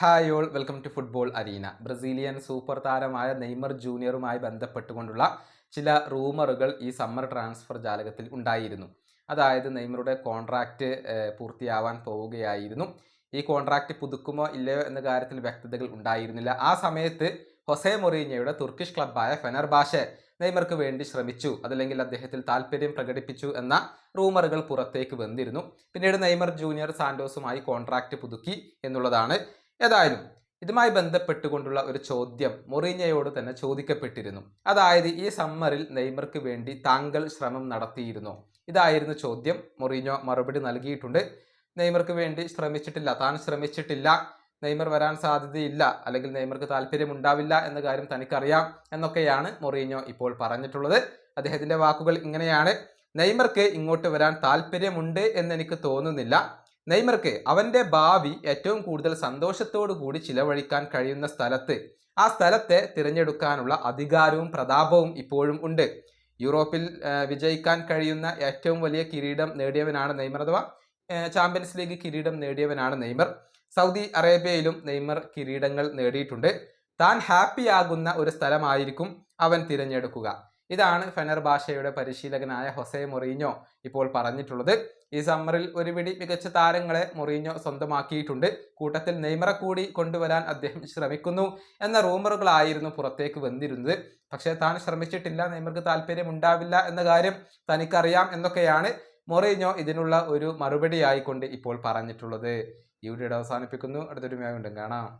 Hi all welcome to football arena Brazilian super താരമായ Neymar ജൂനിയറുമായി ബന്ധപ്പെട്ടുകൊണ്ടുള്ള ചില റൂമറുകൾ ഈ സമ്മർ ട്രാൻസ്ഫർ ജാലകത്തിൽ ഉണ്ടായിരുന്നു. അതായത് നെയ്മറുടെ കോൺട്രാക്റ്റ് പൂർത്തിയാവാൻ പോവുകയായിരുന്നു. ഈ കോൺട്രാക്റ്റ് പുതുക്കുമോ ഇല്ലയോ എന്ന കാര്യത്തിൽ വ്യക്തതകൾ ഉണ്ടായിരുന്നില്ല. ആ സമയത്ത് ഹൊസെ മൊറീനയുടെ തുർക്കിഷ് ക്ലബ്ബായ ഫെനർബാഷെ നെയ്മർക്ക് വേണ്ടി ശ്രമിച്ചു. അതല്ലെങ്കിൽ അദ്ദേഹത്തിൽ താല്പര്യം പ്രകടിപ്പിച്ചു എന്ന റൂമറുകൾ പുറത്തേക്ക് വന്നിരുന്നു. പിന്നീട് നെയ്മർ ജൂനിയർ സാന്റോസുമായി കോൺട്രാക്റ്റ് പുതുക്കി എന്നുള്ളതാണ് ഏതായാലും ഇതുമായി ബന്ധപ്പെട്ടുകൊണ്ടുള്ള ഒരു ചോദ്യം മൊറീഞ്ഞയോട് തന്നെ ചോദിക്കപ്പെട്ടിരുന്നു. അതായത് ഈ സമ്മറിൽ നെയ്മർക്ക് വേണ്ടി താങ്കൾ ശ്രമം നടത്തിയിരുന്നോ? ഇതായിരുന്നു ചോദ്യം. മൊറീഞ്ഞോ മറുപടി നൽകിയിട്ടുണ്ട്. നെയ്മർക്ക് വേണ്ടി ശ്രമിച്ചിട്ടില്ല. താൻ ശ്രമിച്ചിട്ടില്ല. നെയ്മർ വരാൻ സാധ്യതയില്ല. അല്ലെങ്കിൽ നെയ്മർക്ക് താല്പര്യം ഉണ്ടാവില്ല എന്ന കാര്യം തനിക്കറിയാം എന്നൊക്കെയാണ് മൊറീഞ്ഞോ ഇപ്പോൾ പറഞ്ഞിട്ടുള്ളത്. അദ്ദേഹത്തിന്റെ വാക്കുകൾ ഇങ്ങനെയാണ്. നെയ്മർക്ക് ഇങ്ങോട്ട് വരാൻ താല്പര്യമുണ്ട് എന്ന് എനിക്ക് തോന്നുന്നില്ല. നെയ്മർക്ക് അവന്റെ ഭാവി ഏറ്റവും കൂടുതൽ സന്തോഷത്തോടു കൂടി ചിലവഴിക്കാൻ കഴിയുന്ന സ്ഥലത്ത് ആ സ്ഥലത്തെ തിരഞ്ഞെടുക്കാനുള്ള അധികാരവും പ്രതാപവും ഇപ്പോഴും ഉണ്ട്. യൂറോപ്പിൽ വിജയിക്കാൻ കഴിയുന്ന ഏറ്റവും വലിയ കിരീടം നേടിയവനാണ് നെയ്മർ അഥവാ ചാമ്പ്യൻസ് ലീഗ് കിരീടം നേടിയവനാണ് നെയ്മർ. സൗദി അറേബ്യയിലും നെയ്മർ കിരീടങ്ങൾ നേടിയിട്ടുണ്ട്. താൻ ഹാപ്പിയാകുന്ന ഒരു സ്ഥലമായിരിക്കും അവൻ തിരഞ്ഞെടുക്കുക. ഇതാണ് ഫെനർ ഭാഷയുടെ പരിശീലകനായ ഹൊസെ മൊറീഞ്ഞോ ഇപ്പോൾ പറഞ്ഞിട്ടുള്ളത്. ഈ സമ്മറിൽ ഒരുപിടി മികച്ച താരങ്ങളെ മൊറീഞ്ഞോ സ്വന്തമാക്കിയിട്ടുണ്ട്. കൂട്ടത്തിൽ നെയ്മറെ കൂടി കൊണ്ടുവരാൻ അദ്ദേഹം ശ്രമിക്കുന്നു എന്ന റൂമറുകളായിരുന്നു പുറത്തേക്ക് വന്നിരുന്നത്. പക്ഷേ താൻ ശ്രമിച്ചിട്ടില്ല നെയ്മർക്ക് താല്പര്യം ഉണ്ടാവില്ല എന്ന കാര്യം തനിക്കറിയാം എന്നൊക്കെയാണ് മൊറീഞ്ഞോ ഇതിനുള്ള ഒരു മറുപടി ആയിക്കൊണ്ട് ഇപ്പോൾ പറഞ്ഞിട്ടുള്ളത്. ഈ വീഡിയോ അവസാനിപ്പിക്കുന്നു. അടുത്തൊരു വീണ്ടും കാണാം.